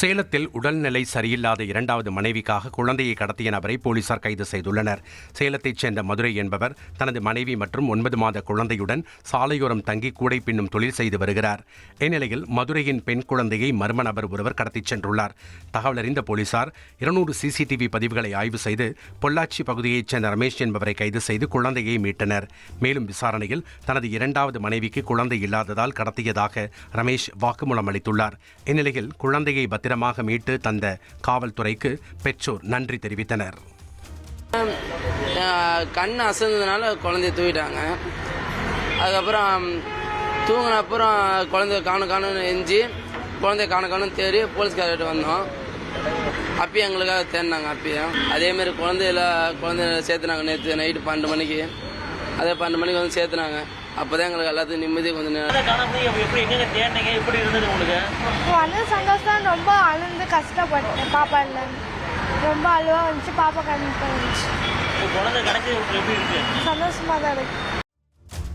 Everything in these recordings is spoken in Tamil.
சேலத்தில் உடல்நிலை சரியில்லாத இரண்டாவது மனைவிக்காக குழந்தையை கடத்திய நபரை போலீசார் கைது செய்துள்ளனர். சேலத்தைச் சேர்ந்த மதுரை என்பவர் தனது மனைவி மற்றும் ஒன்பது மாத குழந்தையுடன் சாலையோரம் தங்கி கூடை பின்னும் தொழில் செய்து வருகிறார். இந்நிலையில் மதுரையின் பெண் குழந்தையை மர்ம நபர் ஒருவர் கடத்திச் சென்றுள்ளார். தகவலறிந்த போலீசார் இருநூறு சிசிடிவி பதிவுகளை ஆய்வு செய்து பொள்ளாச்சி பகுதியைச் சேர்ந்த ரமேஷ் என்பவரை கைது செய்து குழந்தையை மீட்டனர். மேலும் விசாரணையில் தனது இரண்டாவது மனைவிக்கு குழந்தை இல்லாததால் கடத்தியதாக ரமேஷ் வாக்குமூலம் அளித்துள்ளார். இந்நிலையில் குழந்தையை பத்திரமாக மீட்டு தந்த காவல்துறைக்கு பெற்றோர் நன்றி தெரிவித்தனர். கண் அசந்ததுனால குழந்தைய தூக்கிட்டாங்க. அதுக்கப்புறம் தூங்கின அப்புறம் குழந்தை காண காணும்னு எஞ்சி குழந்தைய காண காணும் தேடி போலீஸ்கார்கிட்ட வந்தோம். அப்பயும் எங்களுக்காக தேடினாங்க அப்பயும். அதேமாரி குழந்தையில குழந்தைய சேர்த்துனாங்க நேற்று நைட்டு பன்னெண்டு மணிக்கு. அதே பன்னெண்டு மணிக்கு வந்து சேர்த்துனாங்க. அப்போ தான் எங்களுக்கு எல்லாத்துக்கும் நிம்மதி கொஞ்சம் வந்து சந்தோஷம் ரொம்ப அழுந்து கஷ்டப்பட்டேன். பாப்பா இல்லைன்னு ரொம்ப அழுவா வந்துச்சு பாப்பா கண்டிப்பாக வந்துச்சு. சந்தோஷமாக தான் இருக்கு.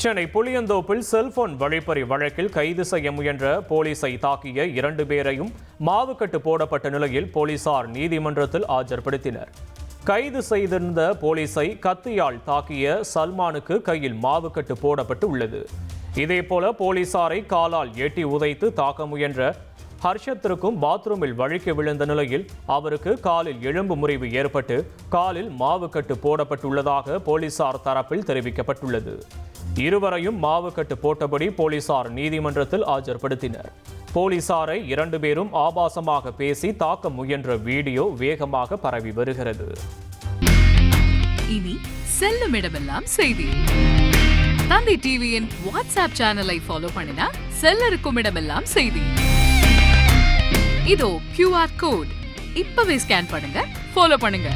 சென்னை புளியந்தோப்பில் செல்போன் வழிப்பறி வழக்கில் கைது செய்ய முயன்ற போலீஸை தாக்கிய இரண்டு பேரையும் மாவுக்கட்டு போடப்பட்ட நிலையில் போலீசார் நீதிமன்றத்தில் ஆஜர்படுத்தினர். கைது செய்திருந்த போலீஸை கத்தியால் தாக்கிய சல்மானுக்கு கையில் மாவுக்கட்டு போடப்பட்டு உள்ளது இதேபோல போலீசாரை காலால் எட்டி உதைத்து தாக்க முயன்ற ஹர்ஷத்திற்கும் பாத்ரூமில் வழுக்கி விழுந்த நிலையில் அவருக்கு காலில் எலும்பு முறிவு ஏற்பட்டு காலில் மாவுக்கட்டு போடப்பட்டுள்ளதாக போலீசார் தரப்பில் தெரிவிக்கப்பட்டுள்ளது. இருவரையும் மாவுக்கட்டு போட்டபடி போலீசார் நீதிமன்றத்தில் ஆஜர்படுத்தினர். போலீசாரை இரண்டு பேரும் ஆபாசமாக பேசி தாக்க முயன்ற வீடியோ வேகமாக பரவி வருகிறது. இனி செல்லும் இடமெல்லாம் செய்தி. தந்தி டிவியின் வாட்ஸ்அப் சேனலை ஃபாலோ பண்ணினா செல்ல இருக்கும் இடமெல்லாம் செய்தி. இதோ கியூஆர் கோட் இப்பவே ஸ்கேன் பண்ணுங்க ஃபாலோ பண்ணுங்க.